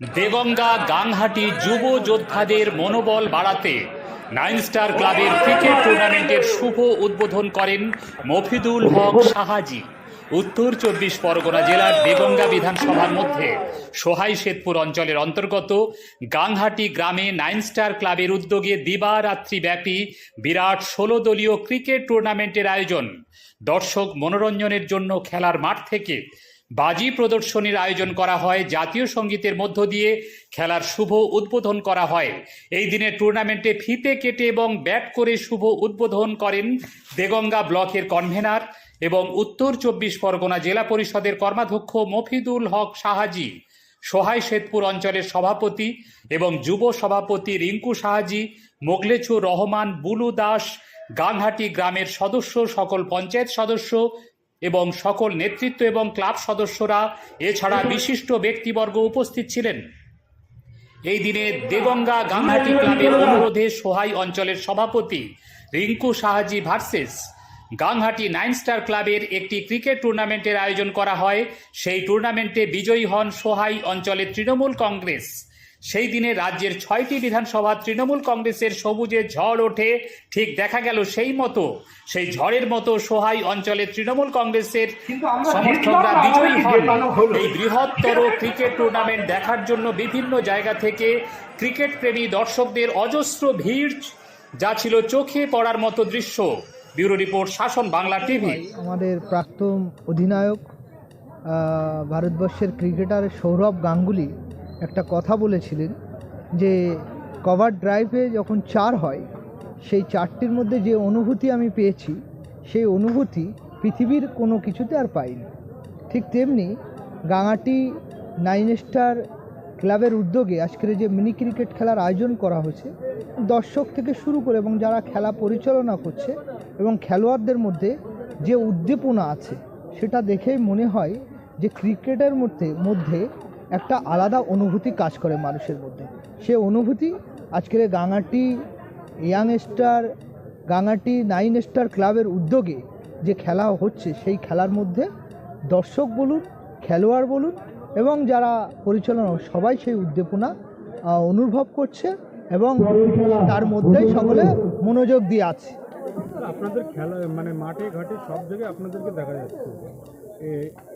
দেগঙ্গা গাংহাটি যুব যোদ্ধাদের মনোবল বাড়াতে নাইন স্টার ক্লাবের ক্রিকেট টুর্নামেন্টের শুভ উদ্বোধন করেন মফিদুল হক সাহাজি। উত্তর চব্বিশ পরগনা জেলার দেগঙ্গা বিধানসভার মধ্যে সোহাই শেতপুর অঞ্চলের অন্তর্গত গাংহাটি গ্রামে নাইন স্টার ক্লাবের উদ্যোগে দিবারাত্রিব্যাপী বিরাট ষোলো দলীয় ক্রিকেট টুর্নামেন্টের আয়োজন। দর্শক মনোরঞ্জনের জন্য খেলার মাঠ থেকে বাজি প্রদর্শনীর আয়োজন করা হয়, জাতীয় সঙ্গীতের মধ্য দিয়ে খেলার শুভ উদ্বোধন করা হয়। এই দিনে টুর্নামেন্টে ফিতে কেটে এবং ব্যাট করে শুভ উদ্বোধন করেন দেগঙ্গা ব্লকের কনভেনার এবং উত্তর চব্বিশ পরগনা জেলা পরিষদের কর্মাধ্যক্ষ মফিদুল হক সাহাজি সোহাই শেতপুর অঞ্চলের সভাপতি এবং যুব সভাপতি রিঙ্কু সাহাজি মোগলেছু রহমান, বুলু দাস, গাংহাটি গ্রামের সদস্য, সকল পঞ্চায়েত সদস্য এবং সকল নেতৃত্ব এবং ক্লাব সদস্যরা এছাড়া বিশিষ্ট ব্যক্তিবর্গ উপস্থিত ছিলেন। এই দিনে দেগঙ্গা গাংহাটি ক্লাবের অনুরোধে সোহাই অঞ্চলের সভাপতি Rinku Sahaji versus Ganghati nine star ক্লাবের একটি ক্রিকেট টুর্নামেন্টের আয়োজন করা হয়। সেই টুর্নামেন্টে বিজয়ী হন সোহাই অঞ্চলের তৃণমূল কংগ্রেস। সেই দিনে রাজ্যের ছয়টি বিধানসভা তৃণমূল কংগ্রেসের সবুজে ঝড় ওঠে। ঠিক দেখা গেল সেই মতো সেই ঝড়ের মতো সোহাই অঞ্চলের তৃণমূল কংগ্রেসের সমর্থকরা বিজয়ী হন। এই বৃহত্তর ক্রিকেট টুর্নামেন্ট দেখার জন্য বিভিন্ন জায়গা থেকে ক্রিকেট প্রেমী দর্শকদের অজস্র ভিড় যা ছিল চোখে পড়ার মতো দৃশ্য। ব্যুরো রিপোর্ট শাসন বাংলা টিভি। আমাদের প্রাক্তন অধিনায়ক ভারতবর্ষের ক্রিকেটার সৌরভ গাঙ্গুলি একটা কথা বলেছিলেন যে কভার ড্রাইভে যখন চার হয়, সেই চারটির মধ্যে যে অনুভূতি আমি পেয়েছি, সেই অনুভূতি পৃথিবীর কোনো কিছুতে আর পাইনি। ঠিক তেমনি গাঙাটি নাইন স্টার ক্লাবের উদ্যোগে আজকের যে মিনি ক্রিকেট খেলার আয়োজন করা হয়েছে, দর্শক থেকে শুরু করে এবং যারা খেলা পরিচালনা করছে এবং খেলোয়াড়দের মধ্যে যে উদ্দীপনা আছে, সেটা দেখেই মনে হয় যে ক্রিকেটের মধ্যে মধ্যে একটা আলাদা অনুভূতি কাজ করে মানুষের মধ্যে। সে অনুভূতি আজকের Ganghati young star Ganghati nine star ক্লাবের উদ্যোগে যে খেলা হচ্ছে, সেই খেলার মধ্যে দর্শক বলুন, খেলোয়াড় বলুন এবং যারা পরিচালনা, সবাই সেই উদ্দীপনা অনুভব করছে এবং তার মধ্যেই সকলে মনোযোগ দিয়ে আছে। আপনাদের খেলা মানে মাঠে, ঘাটে সব জায়গায় আপনাদেরকে দেখা যাচ্ছে।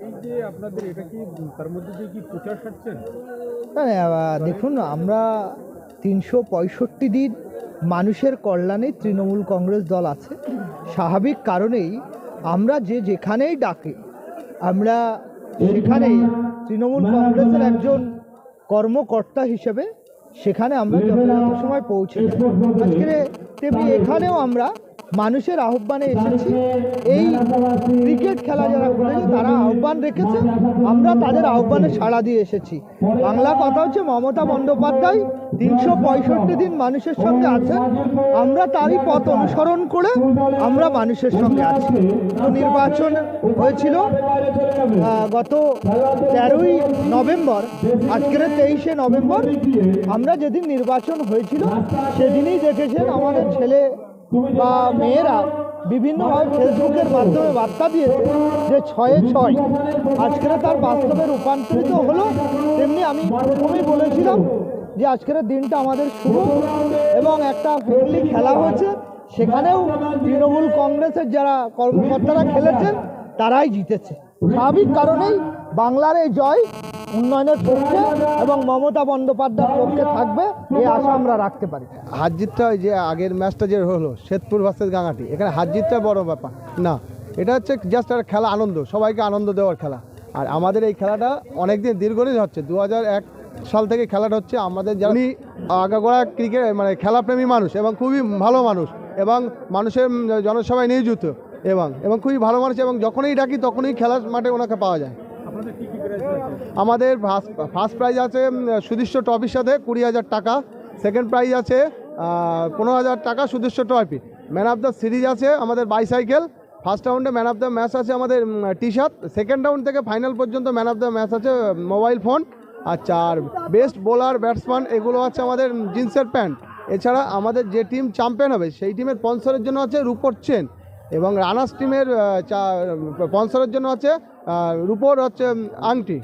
এই যে আপনাদের এটা কি, তার মধ্যে দিয়ে কি প্রচার সারছেন? দেখুন, আমরা তিনশো পঁয়ষট্টি দিন মানুষের কল্যাণে তৃণমূল কংগ্রেস দল আছে। স্বাভাবিক কারণেই আমরা যে যেখানেই ডাকে, আমরা সেখানেই তৃণমূল কংগ্রেসের একজন কর্মকর্তা হিসেবে সেখানে আমরা যথাযথ সময় পৌঁছে আজকে তেমনি এখানেও আমরা মানুষের আহ্বানে এসেছি। এই ক্রিকেট খেলা যারা খেলেছে তারা আহ্বান রেখেছে। আমরা তাদের আহ্বানে সাড়া দিয়ে এসেছি। বাংলা কথা হচ্ছে মমতা বন্দ্যোপাধ্যায় তিনশো পঁয়ষট্টি দিন মানুষের সঙ্গে আছেন। আমরা তারই পথ অনুসরণ করে আমরা মানুষের সঙ্গে আছি। নির্বাচন হয়েছিল গত তেরোই নভেম্বর, আজকের তেইশে নভেম্বর। আমরা যেদিন নির্বাচন হয়েছিল, সেদিনই দেখেছেন আমাদের ছেলে বা মেয়েরা বিভিন্নভাবে ফেসবুকের মাধ্যমে বার্তা দিয়েছে যে ছয়ে ছয় আজকের তার বাস্তবে রূপান্তরিত হলো তেমনি আমি প্রথমেই বলেছিলাম যে আজকের দিনটা আমাদের শুভ এবং একটা ফ্রেন্ডলি খেলা হয়েছে। সেখানেও তৃণমূল কংগ্রেসের যারা কর্মকর্তারা খেলেছেন তারাই জিতেছে। স্বাভাবিক কারণেই বাংলার এই জয় উন্নয়নের পক্ষে এবং মমতা বন্দ্যোপাধ্যায়ের পক্ষে থাকবে এই আশা আমরা রাখতে পারি। হার জিতটা যে আগের ম্যাচটা যে হলো শ্বেতপুর ভার্সেস গাঙাটি, এখানে হার জিতটা বড় ব্যাপার। না, এটা হচ্ছে জাস্ট একটা খেলা, আনন্দ, সবাইকে আনন্দ দেওয়ার খেলা। আর আমাদের এই খেলাটা অনেকদিন দীর্ঘদিন হচ্ছে দু সাল থেকে খেলাটা হচ্ছে আমাদের যারা আগাগোড়া ক্রিকেট মানে খেলাপ্রেমী মানুষ এবং খুবই ভালো মানুষ এবং মানুষের জনসভায় নিয়োজিত এবং এবং খুবই ভালো মানুষ এবং যখনই ডাকি তখনই খেলার মাঠে ওনাকে পাওয়া যায়। আমাদের ফার্স্ট প্রাইজ আছে সুদৃশ্য ট্রফির সাথে কুড়ি হাজার টাকা। সেকেন্ড প্রাইজ আছে পনেরো হাজার টাকা সুদৃশ্য trophy. Man of the series আছে আমাদের বাইসাইকেল ফার্স্ট রাউন্ডে ম্যান অফ দ্য ম্যাচ আছে আমাদের টি শার্ট সেকেন্ড রাউন্ড থেকে ফাইনাল পর্যন্ত ম্যান অফ দ্য ম্যাচ আছে মোবাইল ফোন আচ্ছা আর বেস্ট বোলার ব্যাটসম্যান এগুলো আছে আমাদের জিন্সের প্যান্ট এছাড়া আমাদের যে টিম চ্যাম্পিয়ন হবে, সেই টিমের স্পন্সরের জন্য আছে রূপর চেন এবং রানার্স টিমের চা স্পন্সরের জন্য রুপোর রূপোর হচ্ছে আংটি।